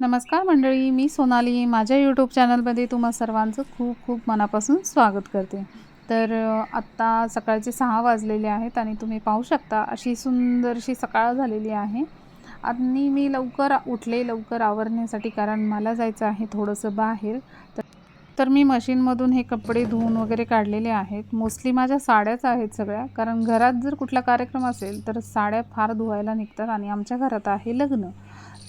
नमस्कार मंडळी मी सोनाली. माझ्या यूट्यूब चॅनलमध्ये तुम्हा सर्वांचं खूप खूप मनापासून स्वागत करते. तर आत्ता सकाळचे सहा वाजलेले आहेत आणि तुम्ही पाहू शकता अशी सुंदरशी सकाळ झालेली आहे. आणि मी लवकर उठले लवकर आवरण्यासाठी कारण मला जायचं आहे थोडंसं बाहेर. तर तर मी मशीनमधून हे कपडे धुवून वगैरे काढलेले आहेत. मोस्टली माझ्या साड्याच आहेत सगळ्या. कारण घरात जर कुठला कार्यक्रम असेल तर साड्या फार धुवायला निघतात आणि आमच्या घरात आहे लग्न.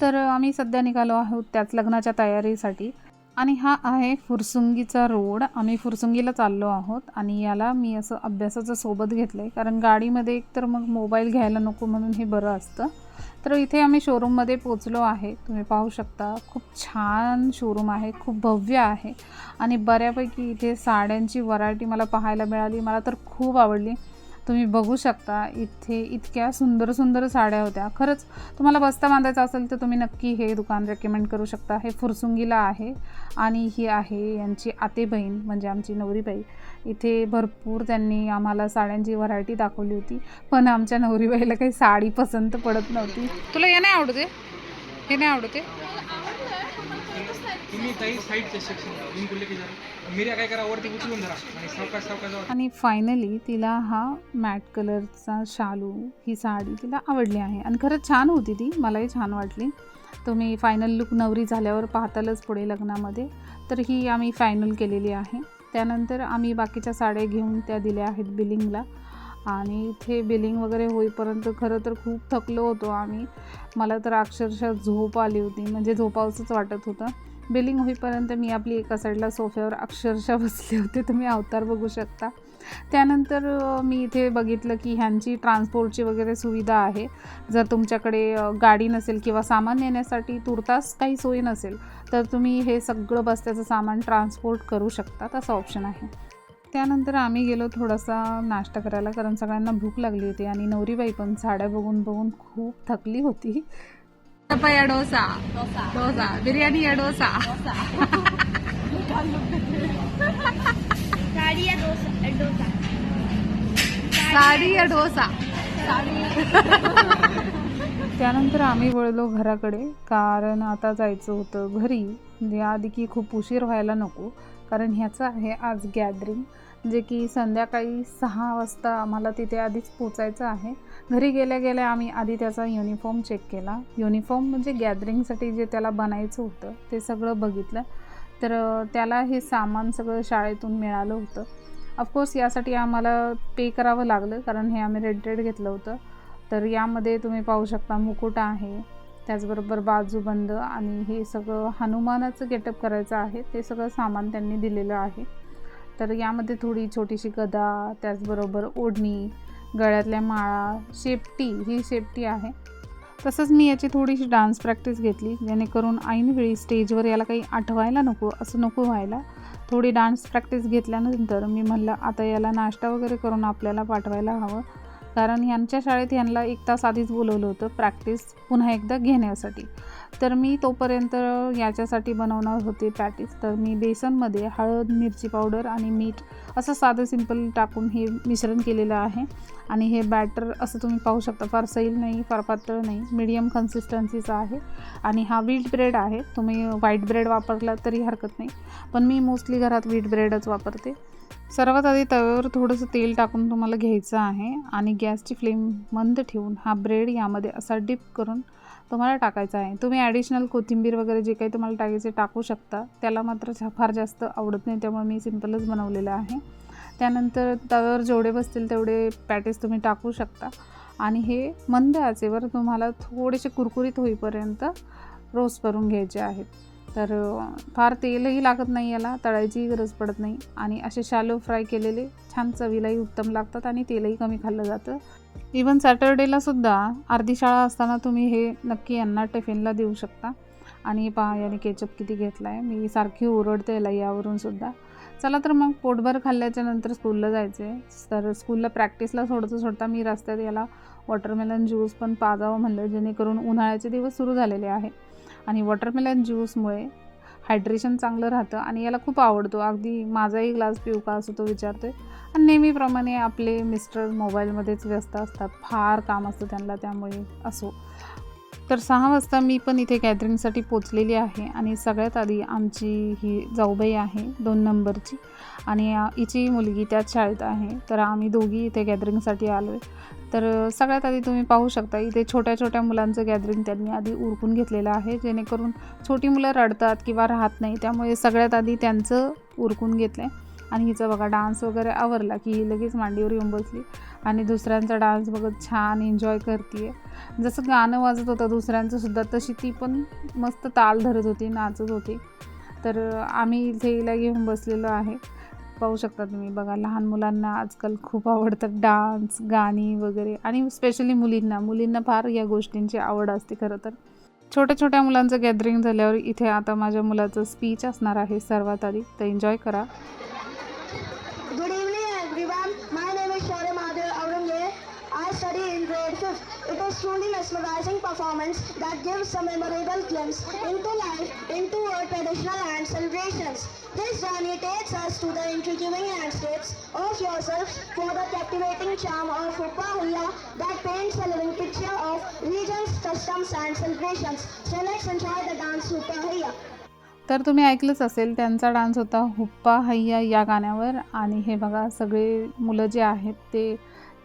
तर आम्ही सध्या निघालो आहोत त्याच लग्नाच्या तयारीसाठी. आणि हा आहे फुरसुंगीचा रोड. आम्ही फुरसुंगीला चाललो आहोत आणि याला मी असं अभ्यासाचं सोबत घेतलं आहे कारण गाडीमध्ये एक तर मग मोबाईल घ्यायला नको म्हणून हे बरं असतं. तर इथे आम्ही शोरूममध्ये पोचलो आहे. तुम्ही पाहू शकता खूप छान शोरूम आहे खूप भव्य आहे. आणि बऱ्यापैकी इथे साड्यांची व्हरायटी मला पाहायला मिळाली. मला तर खूप आवडली. तुम्ही बघू शकता इथे इतक्या सुंदर सुंदर साड्या होत्या. खरंच तुम्हाला बस्ता बांधायचा असेल तर तुम्ही नक्की हे दुकान रेकमेंड करू शकता. हे फुरसुंगीला आहे आणि ही आहे यांची आते बहीण म्हणजे आमची नवरीबाई इथे भरपूर त्यांनी आम्हाला साड्यांची व्हरायटी दाखवली होती पण आमच्या नवरीबाईला काही साडी पसंत पडत नव्हती. तुला हे नाही आवडते हे? नाही आवडते तुम्ही काही सेक्शन मिऱ्या काय करा वरती उचलून धरा. आणि सावकाश सावकाश जाऊ आणि फायनली तिला हा मॅट कलरचा शालू ही साडी तिला आवडली आहे. आणि खरंच छान होती ती. मलाही छान वाटली. तुम्ही फायनल लुक नवरी झाल्यावर पाहतालच पुढे लग्नामध्ये. तर ही आम्ही फायनल केलेली आहे. त्यानंतर आम्ही बाकीच्या साड्या घेऊन त्या दिल्या आहेत बिलिंगला. आणि इथे बिलिंग वगैरे होईपर्यंत खरं तर खूप थकलो होतो आम्ही. मला तर अक्षरशः झोप आली होती. म्हणजे झोपावंसंच वाटत होतं. बिलिंग होईपर्यंत मी आपली एका साईडला सोफ्यावर अक्षरशः बसले होते. तुम्ही अवतार बघू शकता. त्यानंतर मी इथे बघितलं की ह्यांची ट्रान्सपोर्टची वगैरे सुविधा आहे. जर तुमच्याकडे गाडी नसेल किंवा सामान नेण्यासाठी तुर्तास काही सोयी नसेल तर तुम्ही हे सगळं बस्त्याचं सामान ट्रान्सपोर्ट करू शकता. तसं ऑप्शन आहे. त्यानंतर आम्ही गेलो थोडासा नाश्ता करायला कारण सगळ्यांना भूक लागली होती आणि नवरीबाई पण साड्या बघून बघून खूप थकली होती. या डोसा डोसा बिर्याणी या डोसा साडी या डोसा डोसा साडी या डोसा त्यानंतर आम्ही वळलो घराकडे कारण आता जायचं होतं घरी. आधी की खूप उशीर व्हायला नको कारण ह्याचं आहे आज गॅदरिंग जे की संध्याकाळी सहा वाजता आम्हाला तिथे आधीच पोचायचं आहे. घरी गेल्या गेल्या आम्ही आधी त्याचा युनिफॉर्म चेक केला. युनिफॉर्म म्हणजे गॅदरिंगसाठी जे त्याला बनायचं होतं ते सगळं बघितलं. तर त्याला हे सामान सगळं शाळेतून मिळालं होतं. ऑफकोर्स यासाठी आम्हाला पे करावं लागलं कारण हे आम्ही रेड घेतलं होतं. तर यामध्ये तुम्ही पाहू शकता मुकुट आहे त्याचबरोबर बाजूबंद आणि हे सगळं हनुमानाचं गेटअप करायचं आहे. ते सगळं सामान त्यांनी दिलेलं आहे. तर यामध्ये थोडी छोटीशी गदा त्याचबरोबर ओढणी गळ्यातल्या माळा शेपटी ही शेपटी आहे. तसंच मी याची थोडीशी डान्स प्रॅक्टिस घेतली जेणेकरून ऐनवेळी स्टेजवर याला काही आठवायला नको असं नको व्हायला. थोडी डान्स प्रॅक्टिस घेतल्यानंतर मी म्हणलं आता याला नाश्ता वगैरे करून आपल्याला पाठवायला हवं. कारण यांच्या शाळेत यांना एक तास आधीच बोलवलं होतं प्रॅक्टिस पुन्हा एकदा घेण्यासाठी. तर मी तोपर्यंत याच्यासाठी बनवणार होते पॅटीस तर मी बेसनमध्ये हळद मिरची पावडर आणि मीठ असं साधं सिंपल टाकून हे मिश्रण केलेलं आहे. आणि हे बॅटर असं तुम्ही पाहू शकता फार सैल नाही फार पातळ नाही मीडियम कन्सिस्टन्सीचा आहे. आणि हा व्हीट ब्रेड आहे. तुम्ही व्हाईट ब्रेड वापरला तरी हरकत नाही. पण मी मोस्टली घरात व्हीट ब्रेडच वापरते. सर्वात आधी तव्यावर थोडंसं तेल टाकून तुम्हाला घ्यायचं आहे आणि गॅसची फ्लेम मंद ठेवून हा ब्रेड यामध्ये असा डिप करून तुम्हाला टाकायचा आहे. तुम्ही ॲडिशनल कोथिंबीर वगैरे जे काही तुम्हाला टाकायचे टाकू शकता. त्याला मात्र फार जास्त आवडत नाही त्यामुळे मी सिम्पलच बनवलेलं आहे. त्यानंतर तव्यावर जेवढे बसतील तेवढे पॅटेस तुम्ही टाकू शकता. आणि हे मंद आचेवर तुम्हाला थोडेसे कुरकुरीत होईपर्यंत रोस्ट करून घ्यायचे आहेत. तर फार तेलही लागत नाही याला तळायचीही गरज पडत नाही. आणि असे शॅलो फ्राय केलेले छान चवीलाही उत्तम लागतात आणि तेलही कमी खाल्लं जातं. इवन सॅटर्डेला सुद्धा अर्धी शाळा असताना तुम्ही हे नक्की यांना टिफिनला देऊ शकता. आणि पहा याने केचप किती घेतला आहे मी सारखी ओरडते याला यावरून सुद्धा. चला तर मग पोटभर खाल्ल्याच्या नंतर स्कूलला जायचं आहे तर स्कूलला प्रॅक्टिसला सोडता सोडता मी रस्त्यात याला वॉटरमेलन ज्यूस पण पाजावं म्हणलं जेणेकरून उन्हाळ्याचे दिवस सुरू झालेले आहे आणि वॉटरमेलन ज्यूसमुळे हायड्रेशन चांगलं राहतं आणि याला खूप आवडतो. अगदी माझाही ग्लास पिऊ का असं तो विचारतो आहे आणि नेहमीप्रमाणे आपले मिस्टर मोबाईलमध्येच व्यस्त असतात. फार काम असतं त्यांना त्यामुळे असो. तर सहा वाजता मी पण इथे गॅदरिंगसाठी पोचलेली आहे आणि सगळ्यात आधी आमची ही जाऊबाई आहे दोन नंबरची आणि हिची मुलगी त्याच शाळेत आहे. तर आम्ही दोघी इथे गॅदरिंगसाठी आलो आहे तर सगळ्यात आधी तुम्ही पाहू शकता इथे छोट्या छोट्या मुलांचं गॅदरिंग त्यांनी आधी उरकून घेतलेलं आहे जेणेकरून छोटी मुलं रडतात किंवा राहत नाही त्यामुळे सगळ्यात आधी त्यांचं उरकून घेतलं आहे आणि हिचा बघा डान्स वगैरे आवरला की ही लगेच मांडीवर येऊन बसली. आणि दुसऱ्यांचा डान्स बघत छान एन्जॉय करते जसं गाणं वाजत होतं दुसऱ्यांचंसुद्धा तशी ती पण मस्त ताल धरत होती नाचत होती. तर आम्ही इथे हिला घेऊन बसलेलो आहे. पाहू शकता तुम्ही बघा लहान मुलांना आजकाल खूप आवडतात डान्स गाणी वगैरे. आणि स्पेशली मुलींना मुलींना फार या गोष्टींची आवड असते खरं तर. छोट्या छोट्या मुलांचं गॅदरिंग झाल्यावर इथे आता माझ्या मुलाचं स्पीच असणार आहे सर्वात आधी. तर एन्जॉय करा. Truly mesmerizing performance that gives a memorable glimpse into life, into our traditional and celebrations. This journey takes us to the intriguing landscapes of yourselves for the captivating charm of Huppa Hulla that paints a living picture of regions, customs and celebrations. So let's enjoy the dance Huppa Hulla. तर तुम्ही ऐकलंच असेल त्यांचा dance होता हुप्पा हैया या गाण्यावर आणि हे बघा सगळे मुलं जे आहेत ते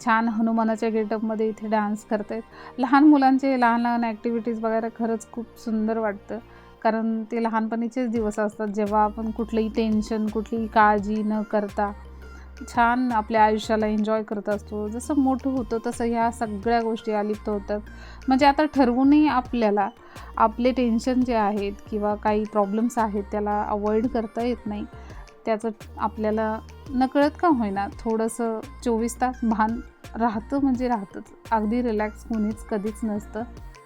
छान हनुमानाच्या गेटअपमध्ये इथे डान्स करत आहेत लहान मुलांचे लहान लहान ॲक्टिव्हिटीज बघायला खरंच खूप सुंदर वाटतं. कारण ते लहानपणीचेच दिवस असतात. जेव्हा आपण कुठलंही टेन्शन कुठलीही काळजी न करता छान आपल्या आयुष्याला एन्जॉय करत असतो. जसं मोठं होतं तसं ह्या सगळ्या गोष्टी अलिप्त होतात. म्हणजे आता ठरवूनही आपल्याला आपले टेन्शन जे आहेत किंवा काही प्रॉब्लेम्स आहेत त्याला अवॉइड करता येत नाही. त्याचं आपल्याला नकळत का होईना थोडंसं चोवीस तास भान राहतं म्हणजे राहतंच. अगदी रिलॅक्स कोणीच कधीच नसतं.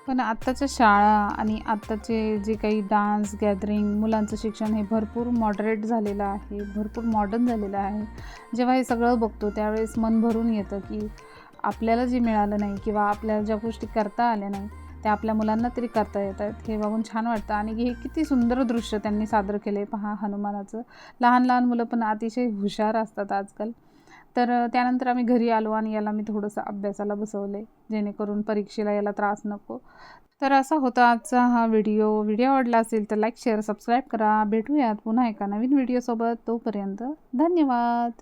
पण आत्ताच्या शाळा आणि आत्ताचे जे काही डान्स गॅदरिंग मुलांचं शिक्षण हे भरपूर मॉडरेट झालेलं आहे भरपूर मॉडर्न झालेलं आहे. जेव्हा हे सगळं बघतो त्यावेळेस मन भरून येतं की आपल्याला जे मिळालं नाही किंवा आपल्याला ज्या गोष्टी करता आल्या नाही ते आपल्या मुलांना तरी करता येत आहेत हे बघून छान वाटतं. आणि हे किती सुंदर दृश्य त्यांनी सादर केलं आहे पहा हनुमानाचं. लहान लहान मुलं पण अतिशय हुशार असतात आजकाल. तर त्यानंतर आम्ही घरी आलो आणि याला मी थोडंसं अभ्यासाला बसवलं आहे जेणेकरून परीक्षेला याला त्रास नको. तर असा होता आजचा हा व्हिडिओ. व्हिडिओ आवडला असेल तर लाईक शेअर सबस्क्राईब करा. भेटूयात पुन्हा एका नवीन व्हिडिओसोबत. तोपर्यंत धन्यवाद.